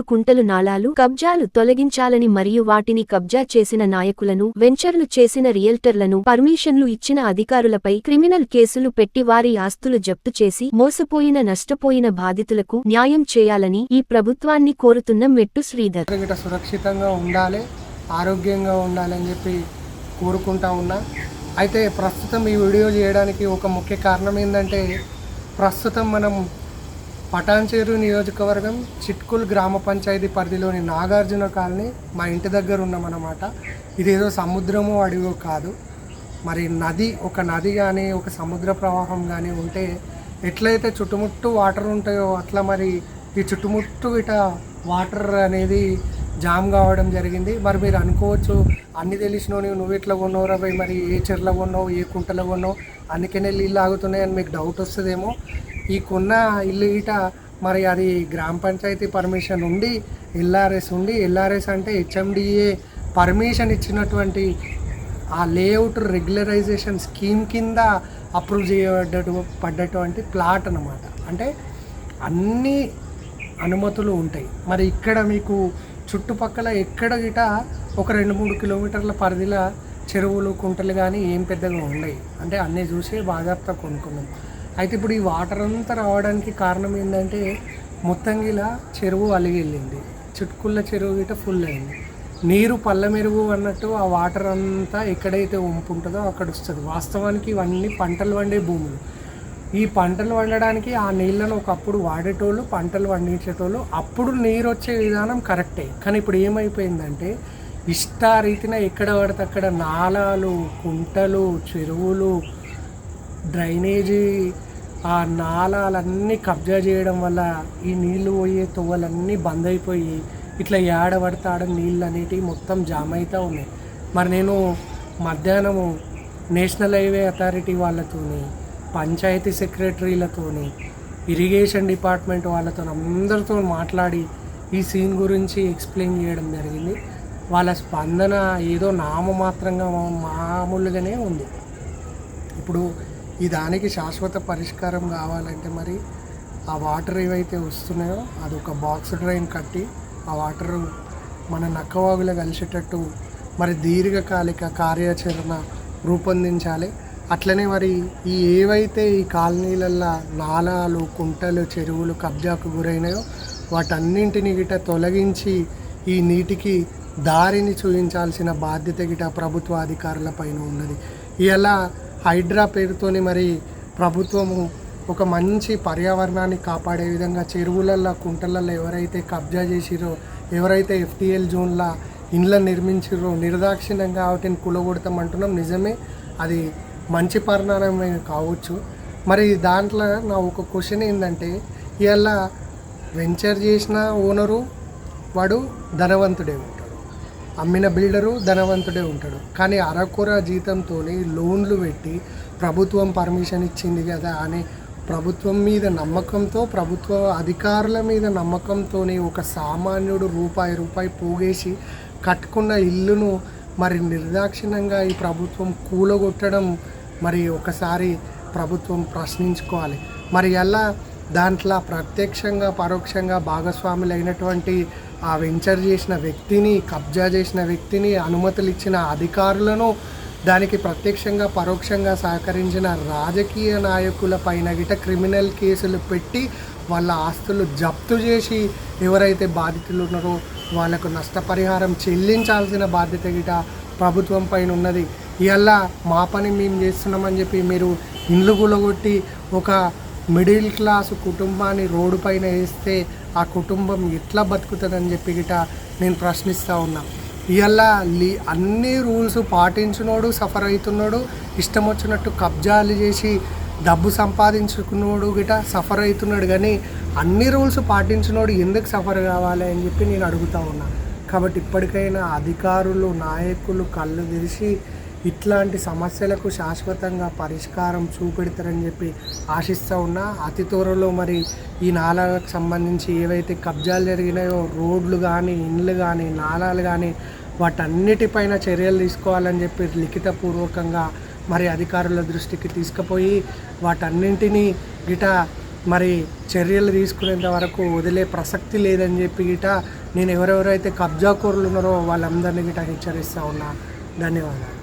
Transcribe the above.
చెరువులు కుంటలు నాలాలు కబ్జాలు తొలగించాలని మరియు వాటిని కబ్జా చేసిన నాయకులను వెంచర్లు చేసిన రియల్టర్లను పర్మిషన్లు ఇచ్చిన అధికారులపై క్రిమినల్ కేసులు పెట్టి వారి ఆస్తులు జప్తు చేసి మోసపోయిన నష్టపోయిన బాధితులకు న్యాయం చేయాలని ఈ ప్రభుత్వాన్ని కోరుతున్న మెట్టు శ్రీధర్. సురక్షితంగా ఉండాలి ఆరోగ్యంగా ఉండాలని చెప్పి కోరుకుంటా ఉన్నా. అయితే ప్రస్తుతం ఈ వీడియో చేయడానికి ఒక ముఖ్య కారణం ఏంటంటే ప్రస్తుతం మనం పటాన్చేరు నియోజకవర్గం చిట్కుల్ గ్రామ పంచాయతీ పరిధిలోని నాగార్జున కాలనీ మా ఇంటి దగ్గర ఉన్నామన్నమాట. ఇదేదో సముద్రమో అడివో కాదు. మరి నది ఒక నది కానీ ఒక సముద్ర ప్రవాహం కానీ ఉంటే ఎట్లయితే చుట్టుముట్టు వాటర్ ఉంటాయో అట్లా మరి ఈ చుట్టుముట్టు ఇట వాటర్ అనేది జామ్ కావడం జరిగింది. మరి మీరు అనుకోవచ్చు అన్ని తెలిసినవి నువ్వు ఎట్లా కొన్నావురా భయ్? మరి ఏ చెర్ల కొన్నావు ఏ కుంటలో కొన్నావు? అందుకనే నీళ్ళు ఆగుతున్నాయని మీకు డౌట్ వస్తుందేమో. ఈ కొన్న ఇల్లు ఇట మరి అది గ్రామ పంచాయతీ పర్మిషన్ ఉండి ఎల్ఆర్ఎస్ ఉండి ఎల్ఆర్ఎస్ అంటే హెచ్ఎండిఏ పర్మిషన్ ఇచ్చినటువంటి ఆ లేఅవుట్ రెగ్యులరైజేషన్ స్కీమ్ కింద అప్రూవ్ చేయబడ్డటు పడ్డటువంటి ప్లాట్ అన్నమాట. అంటే అన్ని అనుమతులు ఉంటాయి. మరి ఇక్కడ మీకు చుట్టుపక్కల ఎక్కడ గిట ఒక రెండు మూడు కిలోమీటర్ల పరిధిలో చెరువులు కుంటలు కానీ ఏం పెద్దగా ఉండవు అంటే అన్నీ చూసి బాజాప్తా కొనుక్కున్నాం. అయితే ఇప్పుడు ఈ వాటర్ అంతా రావడానికి కారణం ఏంటంటే ముత్తంగిలా చెరువు అలిగి వెళ్ళింది. చుట్టుకుళ్ళ చెరువు గిట ఫుల్ అయింది. నీరు పళ్ళ మెరుగు అన్నట్టు ఆ వాటర్ అంతా ఎక్కడైతే వంపు ఉంటుందో అక్కడ వస్తుంది వాస్తవానికి ఇవన్నీ పంటలు పండే భూములు. ఈ పంటలు వండడానికి ఆ నీళ్ళను ఒకప్పుడు వాడేటోళ్ళు పంటలు పండించేటోళ్ళు అప్పుడు నీరు వచ్చే విధానం కరెక్టే. కానీ ఇప్పుడు ఏమైపోయిందంటే ఇష్టారీతిన ఎక్కడ పడితే అక్కడ నాలాలు కుంటలు చెరువులు డ్రైనేజీ ఆ నాలాలన్నీ కబ్జా చేయడం వల్ల ఈ నీళ్ళు పోయే తొవ్వలన్నీ బంద్ అయిపోయి ఇట్లా ఏడ పడితే ఆడ నీళ్ళు అనేటివి మొత్తం జామ్ అవుతూ ఉన్నాయి. మరి నేను మధ్యాహ్నము నేషనల్ హైవే అథారిటీ వాళ్ళతోని పంచాయతీ సెక్రటరీలతోని ఇరిగేషన్ డిపార్ట్మెంట్ వాళ్ళతో అందరితో మాట్లాడి ఈ సీన్ గురించి ఎక్స్ప్లెయిన్ చేయడం జరిగింది. వాళ్ళ స్పందన ఏదో నామమాత్రంగా మామూలుగానే ఉంది. ఇప్పుడు ఈ దానికి శాశ్వత పరిష్కారం కావాలంటే మరి ఆ వాటర్ ఏవైతే వస్తున్నాయో అది ఒక బాక్స్ డ్రైన్ కట్టి ఆ వాటర్ మన నక్కవాగులో కలిసేటట్టు మరి దీర్ఘకాలిక కార్యాచరణ రూపొందించాలి. అట్లనే మరి ఈ ఏవైతే ఈ కాలనీలల్లో నాలాలు కుంటలు చెరువులు కబ్జాకు గురైనాయో వాటన్నింటిని గిట తొలగించి ఈ నీటికి దారిని చూపించాల్సిన బాధ్యత గిట ప్రభుత్వ అధికారులపైన ఉన్నది. ఇలా హైడ్రా పేరుతోని మరి ప్రభుత్వము ఒక మంచి పర్యావరణాన్ని కాపాడే విధంగా చెరువులల్లో కుంటలల్లో ఎవరైతే కబ్జా చేసిరో ఎవరైతే ఎఫ్టీఎల్ జోన్ల ఇండ్ల నిర్మించిరో నిర్దాక్షిణ్యంగా వాటిని కులగొడతామంటున్నాం. నిజమే అది మంచి పరిణామమే కావచ్చు. మరి దాంట్లో నా ఒక క్వశ్చన్ ఏంటంటే ఇవాళ వెంచర్ చేసిన ఓనరు వాడు ధనవంతుడే ఉంటాడు. అమ్మిన బిల్డరు ధనవంతుడే ఉంటాడు. కానీ అరకొర జీతంతో లోన్లు పెట్టి ప్రభుత్వం పర్మిషన్ ఇచ్చింది కదా అని ప్రభుత్వం మీద నమ్మకంతో ప్రభుత్వ అధికారుల మీద నమ్మకంతో ఒక సామాన్యుడు రూపాయి రూపాయి పోగేసి కట్టుకున్న ఇల్లును మరి నిర్దాక్షిణ్యంగా ఈ ప్రభుత్వం కూలగొట్టడం మరి ఒకసారి ప్రభుత్వం ప్రశ్నించుకోవాలి. మరి ఎలా దాంట్లో ప్రత్యక్షంగా పరోక్షంగా భాగస్వాములు అయినటువంటి ఆ వెంచర్ చేసిన వ్యక్తిని కబ్జా చేసిన వ్యక్తిని అనుమతులు ఇచ్చిన అధికారులను దానికి ప్రత్యక్షంగా పరోక్షంగా సహకరించిన రాజకీయ నాయకుల పైన గిట క్రిమినల్ కేసులు పెట్టి వాళ్ళ ఆస్తులు జప్తు చేసి ఎవరైతే బాధితులు ఉన్నారో వాళ్ళకు నష్టపరిహారం చెల్లించాల్సిన బాధ్యత గిట ప్రభుత్వం పైన ఉన్నది. ఇవల్ల మా పని మేము చేస్తున్నామని చెప్పి మీరు ఇండ్లు కూలగొట్టి ఒక మిడిల్ క్లాస్ కుటుంబాన్ని రోడ్డు పైన వేస్తే ఆ కుటుంబం ఎట్లా బతుకుతుందని చెప్పి గిట నేను ప్రశ్నిస్తూ ఉన్నా. ఇవల్ల లీ అన్ని రూల్స్ పాటించినోడు సఫర్ అవుతున్నాడు ఇష్టం వచ్చినట్టు కబ్జాలు చేసి డబ్బు సంపాదించుకున్నోడు గిట సఫర్ అవుతున్నాడు కానీ అన్ని రూల్స్ పాటించినోడు ఎందుకు సఫర్ కావాలి అని చెప్పి నేను అడుగుతా ఉన్నా. కాబట్టి ఇప్పటికైనా అధికారులు నాయకులు కళ్ళు తెరిచి ఇట్లాంటి సమస్యలకు శాశ్వతంగా పరిష్కారం చూపెడతారని చెప్పి ఆశిస్తూ ఉన్నా అతి త్వరలో మరి ఈ నాలాలకు సంబంధించి ఏవైతే కబ్జాలు జరిగినాయో రోడ్లు కానీ ఇండ్లు కానీ నాలాలు కానీ వాటన్నిటిపైన చర్యలు తీసుకోవాలని చెప్పి లిఖితపూర్వకంగా మరి అధికారుల దృష్టికి తీసుకుపోయి వాటన్నింటినీ గిట మరి చర్యలు తీసుకునేంత వరకు వదిలే ప్రసక్తి లేదని చెప్పి గిట నేను ఎవరెవరైతే కబ్జాకోరులు ఉన్నారో వాళ్ళందరినీ గిట హెచ్చరిస్తూ ఉన్నా. ధన్యవాదాలు.